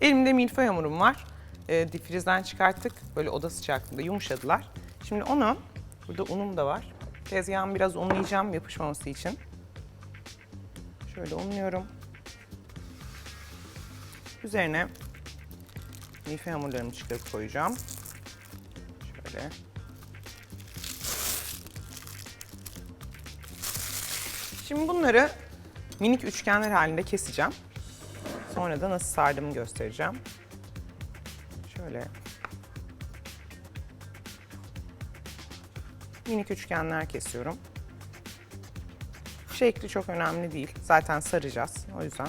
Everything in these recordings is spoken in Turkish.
Elimde milföy hamurum var. E, difrizden çıkarttık. Böyle oda sıcaklığında yumuşadılar. Şimdi onu, burada unum da var. Tezgahımı biraz unlayacağım yapışmaması için. Şöyle unluyorum. Üzerine milföy hamurlarımı çıkarıp koyacağım. Şöyle. Şimdi bunları minik üçgenler halinde keseceğim. Sonra da nasıl sardığımı göstereceğim. Şöyle. Minik üçgenler kesiyorum. Şekli çok önemli değil. Zaten saracağız. O yüzden.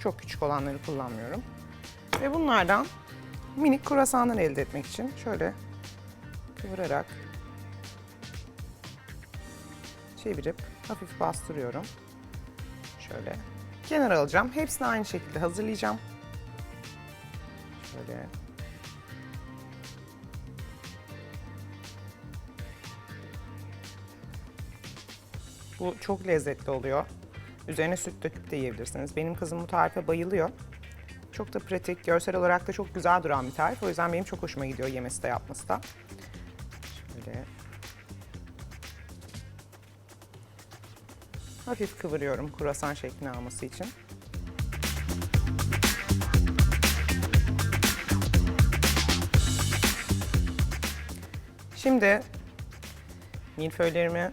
Çok küçük olanları kullanmıyorum. Ve bunlardan minik kruvasanlar elde etmek için şöyle kıvırarak çevirip hafif bastırıyorum. Şöyle kenara alacağım. Hepsini aynı şekilde hazırlayacağım. Şöyle Bu çok lezzetli oluyor. Üzerine süt döküp de yiyebilirsiniz. Benim kızım bu tarife bayılıyor. Çok da pratik, görsel olarak da çok güzel duran bir tarif. O yüzden benim çok hoşuma gidiyor yemesi de yapması da. Şöyle. Hafif kıvırıyorum kruvasan şeklini alması için. Şimdi milföylerimi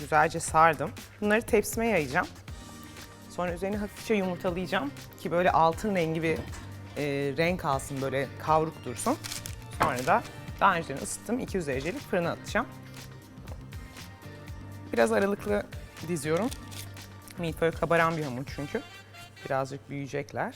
güzelce sardım. Bunları tepsime yayacağım. Sonra üzerine hafifçe yumurtalayacağım ki böyle altın rengi bir e, renk alsın böyle kavruk dursun. Sonra da daha önceden ısıttım 200 derecelik fırına atacağım. Biraz aralıklı diziyorum. Milföy kabaran bir hamur çünkü. Birazcık büyüyecekler.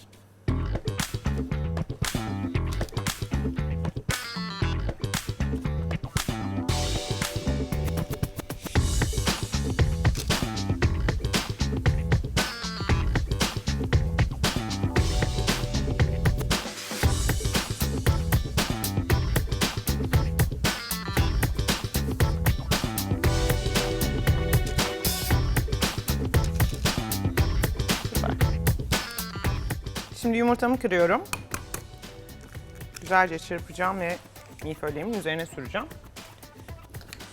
Şimdi yumurtamı kırıyorum. Güzelce çırpacağım ve milföylerimin üzerine süreceğim.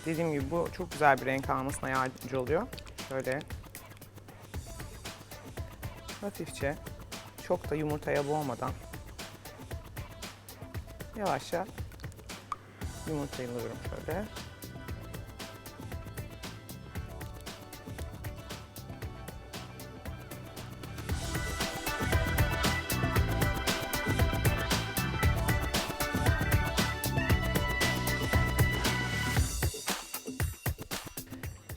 Dediğim gibi bu çok güzel bir renk almasına yardımcı oluyor. Şöyle hafifçe çok da yumurtaya boğmadan yavaşça yumurtayı alıyorum şöyle.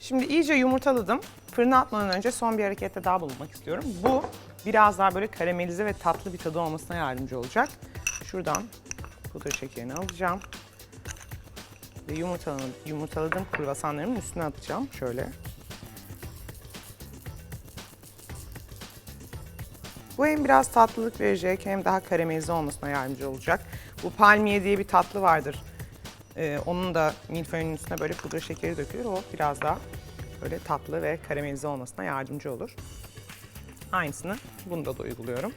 Şimdi iyice yumurtaladım. Fırına atmadan önce son bir harekette daha bulunmak istiyorum. Bu biraz daha böyle karamelize ve tatlı bir tadı olmasına yardımcı olacak. Şuradan pudra şekerini alacağım. Ve yumurtaladığım, yumurtaladığım kruvasanlarımın üstüne atacağım. Şöyle. Bu hem biraz tatlılık verecek hem daha karamelize olmasına yardımcı olacak. Bu palmiye diye bir tatlı vardır. Ee, onun da milföyün üstüne böyle pudra şekeri dökülür. O biraz daha böyle tatlı ve karamelize olmasına yardımcı olur. Aynısını bunda da uyguluyorum.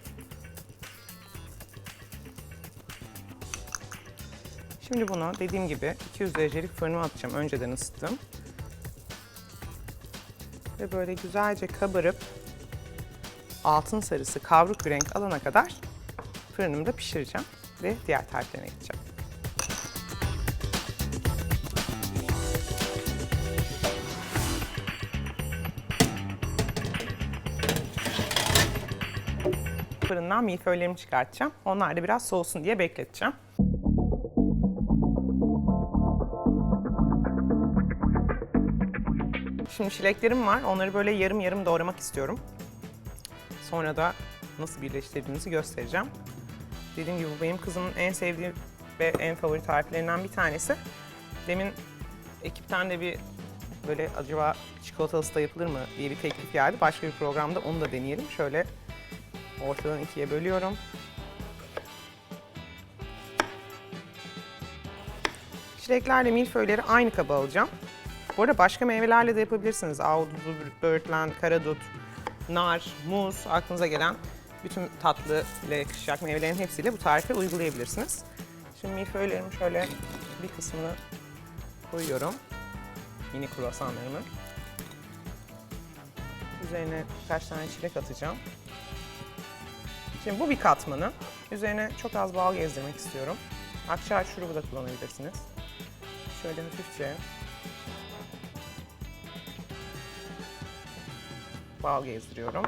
Şimdi bunu dediğim gibi 200 derecelik fırına atacağım. Önceden ısıttım. Ve böyle güzelce kabarıp altın sarısı kavruk bir renk alana kadar fırınımda pişireceğim ve diğer tariflerine geçeceğim. Fırından milföylerimi çıkartacağım. Onlar da biraz soğusun diye bekleteceğim. Şimdi çileklerim var. Onları böyle yarım yarım doğramak istiyorum. Sonra da nasıl birleştirdiğimizi göstereceğim. Dediğim gibi bu benim kızımın en sevdiği ve en favori tariflerinden bir tanesi. Demin ekipten de bir böyle acaba çikolatalısı da yapılır mı diye bir teklif geldi. Başka bir programda onu da deneyelim. Şöyle ortadan ikiye bölüyorum. Çileklerle milföyleri aynı kaba alacağım. Bu arada başka meyvelerle de yapabilirsiniz. Ahududu, böğürtlen, karadut, nar, muz, aklınıza gelen bütün tatlı ile yakışacak meyvelerin hepsiyle bu tarifi uygulayabilirsiniz. Şimdi milföylerimi şöyle bir kısmını koyuyorum. Mini kruvasanlarımı. Üzerine birkaç tane çilek atacağım. Şimdi bu bir katmanı. Üzerine çok az bal gezdirmek istiyorum. Akçaağaç şurubu da kullanabilirsiniz. Şöyle hafifçe bal gezdiriyorum.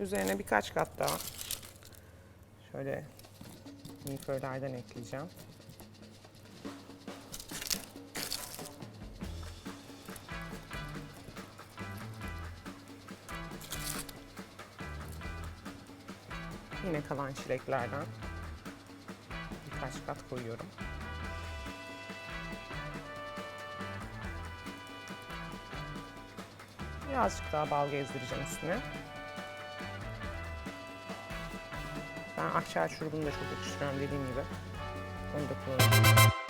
Üzerine birkaç kat daha şöyle milföylerden ekleyeceğim. Yine kalan çileklerden birkaç kat koyuyorum. Birazcık daha bal gezdireceğim üstüne. Ben akçaağaç şurubunu da çok yakıştırıyorum dediğim gibi. Onu da kullanıyorum.